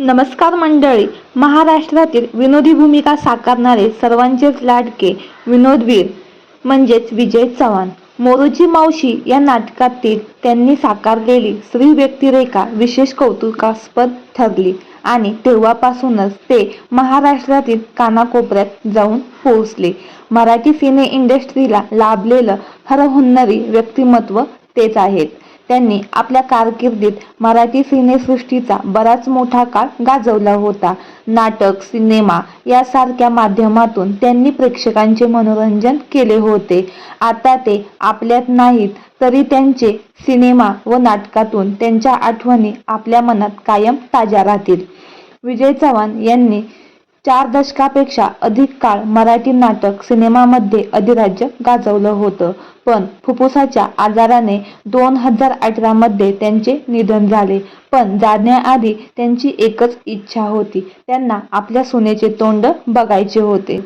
नमस्कार मंडळी. महाराष्ट्रातील विनोदी भूमिका साकारणारे सर्वांचेच लाडके विनोदवीर म्हणजेच विजय चव्हाण. मोरूची मावशी या नाटकातील त्यांनी साकारलेली स्त्री व्यक्तिरेखा विशेष कौतुकास्पद ठरली आणि तेव्हापासूनच ते महाराष्ट्रातील कानाकोपऱ्यात जाऊन पोहोचले. मराठी सिने इंडस्ट्रीला लाभलेलं हरहुन्नरी व्यक्तिमत्व तेच आहेत त्यांनी आपल्या कारकिर्दीत मराठी सिनेसृष्टीचा बराच मोठा काळ गाजवला होता. नाटक सिनेमा यासारख्या माध्यमातून त्यांनी प्रेक्षकांचे मनोरंजन केले होते. आता ते आपल्यात नाहीत तरी त्यांचे सिनेमा व नाटकातून त्यांच्या आठवणी आपल्या मनात कायम ताज्या राहतील. विजय चव्हाण यांनी चार दशकापेक्षा अधिक काळ मराठी नाटक सिनेमामध्ये अधिराज्य गाजवलं होतं. पण फुफ्फुसाच्या आजाराने दोन हजार अठरा मध्ये त्यांचे निधन झाले. पण जाण्याआधी त्यांची एकच इच्छा होती. त्यांना आपल्या सुनेचे तोंड बघायचे होते.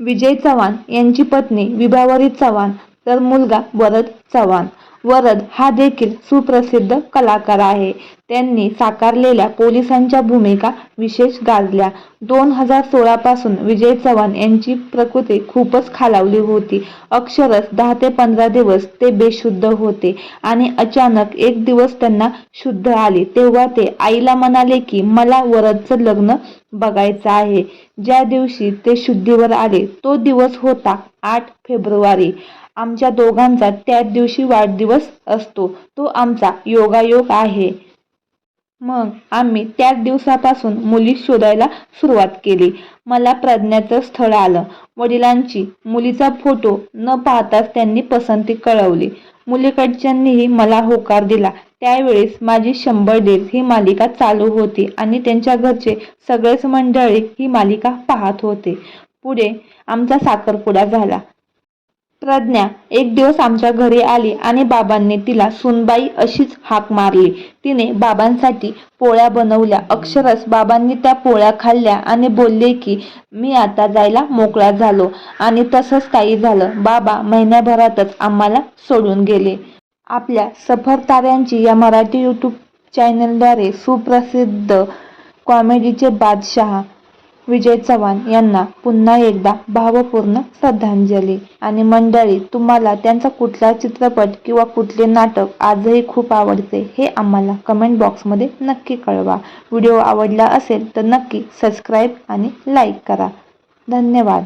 विजय चव्हाण यांची पत्नी विभावरी चव्हाण तर मुलगा वरद चव्हाण. वरद हा देखील सुप्रसिद्ध कलाकार आहे. त्यांनी साकारलेल्या पोलिसांच्या भूमिका विशेष गाजल्या. दोन हजार सोळा पासून विजय चव्हाण यांची प्रकृती खूपच खालावली होती. अक्षरश दहा ते पंधरा दिवस ते बेशुद्ध होते आणि अचानक एक दिवस त्यांना शुद्ध आले. तेव्हा ते आईला म्हणाले की मला वरदचं लग्न बघायचं आहे. ज्या दिवशी ते शुद्धीवर आले तो दिवस होता आठ फेब्रुवारी. आमच्या दोघांचा त्याच दिवशी वाढदिवस असतो. तो आमचा योगायोग आहे. मग आम्ही त्याच दिवसापासून मुली शोधायला सुरुवात केली. मला प्रज्ञाचं स्थळ आलं. वडिलांची मुलीचा फोटो न पाहताच त्यांनी पसंती कळवली. मुलीकडच्यांनीही मला होकार दिला. त्यावेळेस माझी शंभर डेज ही मालिका चालू होती आणि त्यांच्या घरचे सगळेच मंडळी ही मालिका पाहत होते. पुढे आमचा साखरपुडा झाला. प्रज्ञा एक दिवस आमच्या घरी आली आणि बाबांनी तिला सुनबाई अशीच हाक मारली. तिने बाबांसाठी पोळ्या बनवल्या. अक्षरश बाबांनी त्या पोळ्या खाल्ल्या आणि बोलले की मी आता जायला मोकळा झालो. आणि तसंच काही झालं. बाबा महिन्याभरातच आम्हाला सोडून गेले. आपल्या सफर ताऱ्यांची या मराठी यूट्यूब चॅनलद्वारे सुप्रसिद्ध कॉमेडीचे बादशहा विजय चव्हाण यांना पुन्हा एकदा भावपूर्ण श्रद्धांजली. आणि मंडळी तुम्हाला त्यांचा कुठला चित्रपट किंवा कुठले नाटक आजही खूप आवडते हे आम्हाला कमेंट बॉक्समध्ये नक्की कळवा. व्हिडिओ आवडला असेल तर नक्की सबस्क्राईब आणि लाईक करा. धन्यवाद.